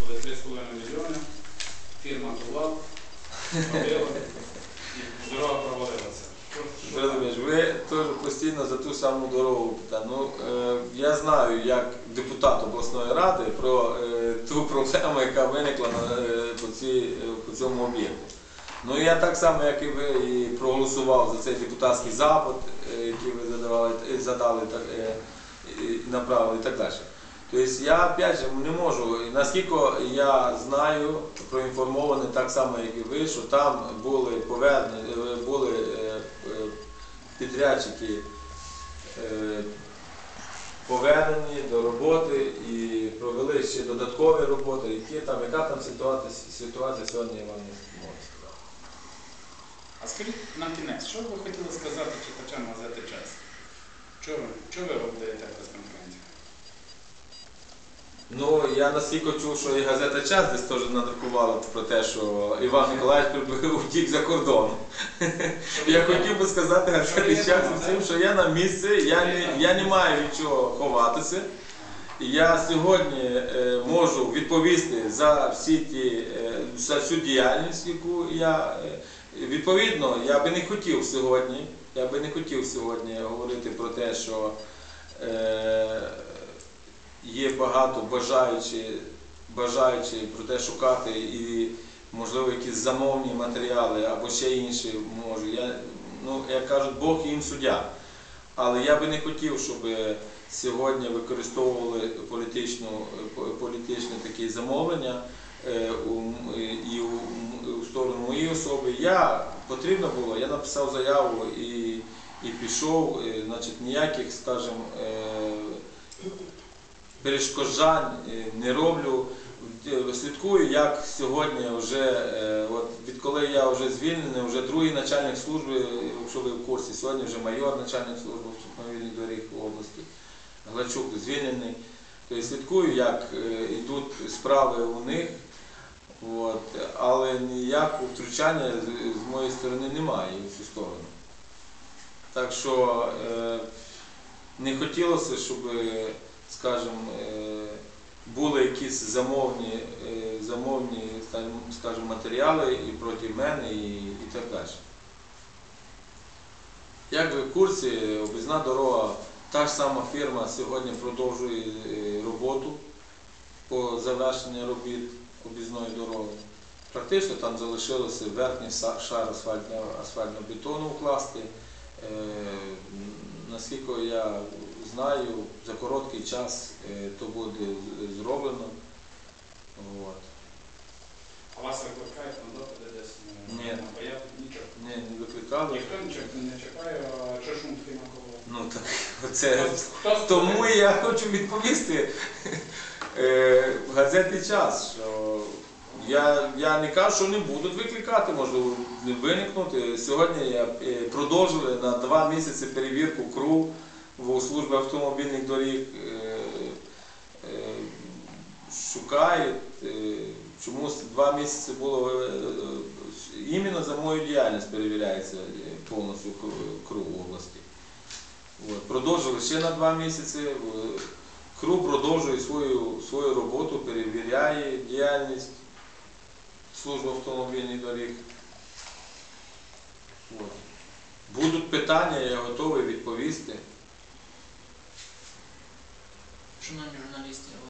Буде 3,5 мільйони. Фірма Тулав. Дорога провалилася. Ви теж постійно за ту саму дорогу. питаєте. Ну, е, я знаю, як депутат обласної ради про е, ту проблему, яка виникла на, е, по, цій, е, по цьому об'єкту. Ну я так само, як і ви, і проголосував за цей депутатський запит, е, який ви задавали, е, задали так, е, і направили і так далі. Тобто я опять же не можу, наскільки я знаю, проінформований так само, як і ви, що там були повернені, е, були е, е, підрядчики повернені до роботи і провели ще додаткові роботи, які там, яка там ситуація, ситуація сьогодні я вам не можу сказати. А скажіть на кінець, що ви хотіли сказати читачам газети час? Чого ви, чого ви робите прес-конференцію? Ну, я настільки чув, що і газета час десь теж надрукувала про те, що Іван Миколаївич утік за кордон. Я хотів би сказати газеті час всім, що я на місці, я не, я не маю від чого ховатися. Я сьогодні е, можу відповісти за всі ті, е, за всю діяльність, яку я е, відповідно, я би не хотів сьогодні, я би не хотів сьогодні говорити про те, що е, є багато бажаючі, бажаючі про те шукати і, можливо, якісь замовні матеріали або ще інші можу. Я, ну, як кажуть, Бог їм суддя. Але я би не хотів, щоб сьогодні використовували політичну, політичне такі замовлення е, у і у сторону моєї особи. Я потрібно було, я написав заяву і, і пішов, е, значить, ніяких, скажімо, е, перешкоджань е, не роблю. Е, Слідкую, як сьогодні вже, е, от відколи я вже звільнений, вже другий начальник служби, якщо ви в курсі, сьогодні вже майор начальник служби автомобільних доріг області, Глачук звільнений. Тобто слідкую, як йдуть справи у них, от, але ніякого втручання з, моєї сторони немає в цю сторону. Так що е, не хотілося, щоб, скажімо, е, були якісь замовні, е, замовні скажімо, матеріали і проти мене, і, і так далі. Як в курсі, об'їзна дорога, та ж сама фірма сьогодні продовжує е, роботу по завершенню робіт об'їзної дороги. Практично там залишилося верхній шар асфальтного, асфальтного бетону вкласти. Е, Наскільки я знаю, за короткий час е, то буде зроблено. От. А вас викликають на допити десь е, Ні. Нічого. Не, викликали. Ніхто нічого не чекає, а шумки навколо? Ну так це Хто тому я хочу відповісти е, в газеті час, що я, я не кажу, що не будуть викликати, можливо, не виникнути. Сьогодні я е, продовжили на два місяці перевірку КРУ в службі автомобільних доріг. Шукають. Чомусь два місяці було іменно за мою діяльність перевіряється повністю КРУ області. От, продовжили ще на два місяці. Е, КРУ продовжує свою, роботу, перевіряє діяльність служби автомобільних доріг. Будуть питання, я готовий відповісти. Шановні журналісти,